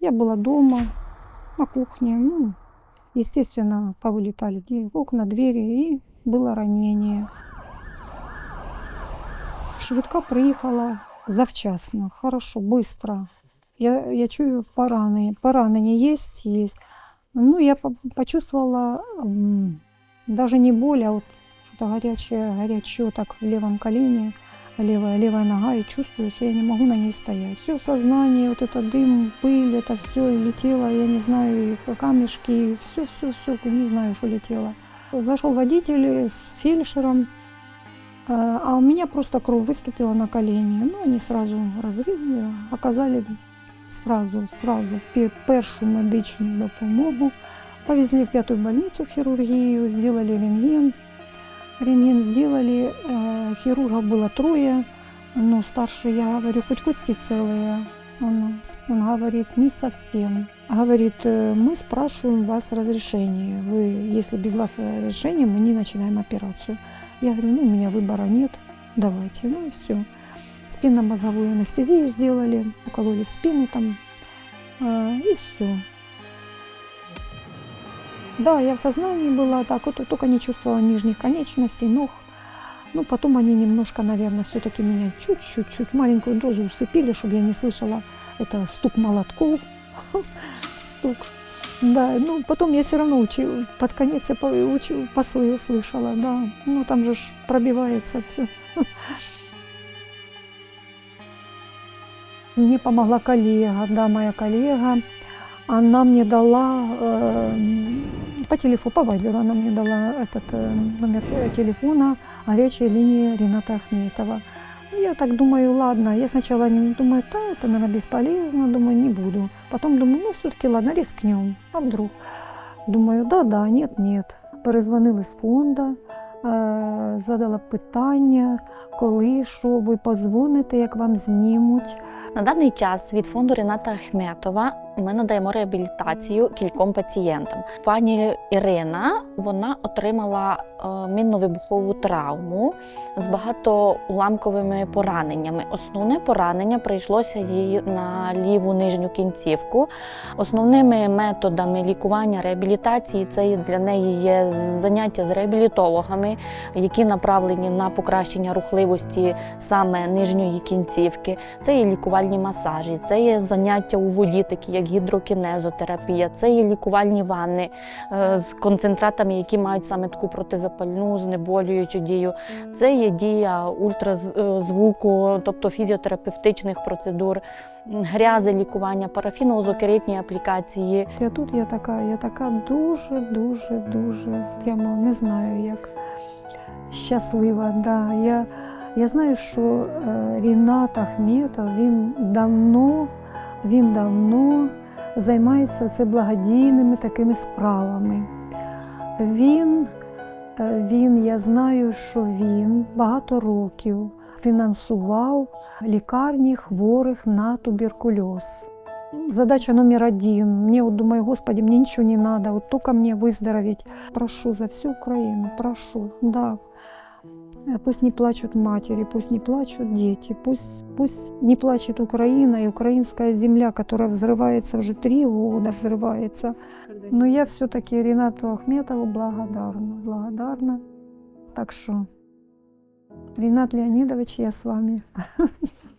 Я была дома, на кухне. Ну, естественно, повылетали окна, двери, и было ранение. Швидка приїхала завчасно, хорошо, быстро. Я, я чую поранення. Поранення есть, есть. Ну, я по- почувствовала даже не боль, а вот что-то горячее, горячо так в левом колене, левая, левая нога, и чувствую, что я не могу на ней стоять. Все сознание, вот это дым, пыль, это все летело, я не знаю, камешки, все, все, все, не знаю, что летело. Зашел водитель с фельдшером, э, а у меня просто кровь выступила на колени. Ну, они сразу разрезали, оказали сразу, сразу пе- першу медичну допомогу. Повезли в пятую больницу в хирургию, сделали рентген. Рентген сделали, э, хирургов было трое, но старший, я говорю, хоть кости целые. Он, он говорит, не совсем. Говорит, «Э, мы спрашиваем вас разрешение. Вы, если без вас разрешения, мы не начинаем операцию. Я говорю, ну, у меня выбора нет, давайте, ну и все. Спинномозговую анестезию сделали, укололи в спину там, э, и все. Да, я в сознании была, так вот только не чувствовала нижних конечностей, ног. Ну, потом они немножко, наверное, все-таки меня чуть-чуть, маленькую дозу усыпили, чтобы я не слышала это стук молотков, стук. Да, ну потом я все равно учи, под конец я по- учи- послы услышала, да. Ну там же пробивается все. Мне помогла коллега, да, моя коллега. Она мне дала э, по телефону, по вайберу она мне дала этот э, номер те- телефона горячей линии Рената Ахметова. Ну, Я так думаю, ладно. Я сначала не думаю, да, это, наверное, бесполезно, думаю, не буду. Потом думаю, ну, все-таки ладно, рискнем. А вдруг? Думаю, да, да, нет, нет. Перезвонили з фонду, е, задала питання, коли, що ви позвоните, як вам знімуть. На даний час від фонду Рената Ахметова ми надаємо реабілітацію кільком пацієнтам. Пані Ірина вона отримала е, мінно-вибухову травму з багатоуламковими пораненнями. Основне поранення прийшлося їй на ліву нижню кінцівку. Основними методами лікування реабілітації це для неї є заняття з реабілітологами, які направлені на покращення рухливості саме нижньої кінцівки. Це є лікувальні масажі, це є заняття у воді, такі як гідрокінезотерапія, це є лікувальні ванни е, з концентратами, які мають саме таку протизапальну, знеболюючу дію. Це є дія ультразвуку, тобто фізіотерапевтичних процедур, грязи лікування, парафіново-зокеритні аплікації. Я тут я така, я така дуже, дуже, дуже, прямо не знаю, як щаслива. Да. Я, я знаю, що е, Рінат Ахметов, він давно, він давно займається це благодійними такими справами. Він, е, він, я знаю, що він багато років фінансував лікарні хворих на туберкульоз. Задача номер один. Мне вот думаю, Господи, мне ничего не надо, вот только мне выздороветь. Прошу за всю Украину, прошу, да. Э, Пусть не плачут матери, пусть не плачут дети, пусть, пусть не плачет Украина и украинская земля, которая взрывается уже три года, взрывается. Но я все-таки Ренату Ахметову благодарна, благодарна. Так что, Ренат Леонидович, я с вами.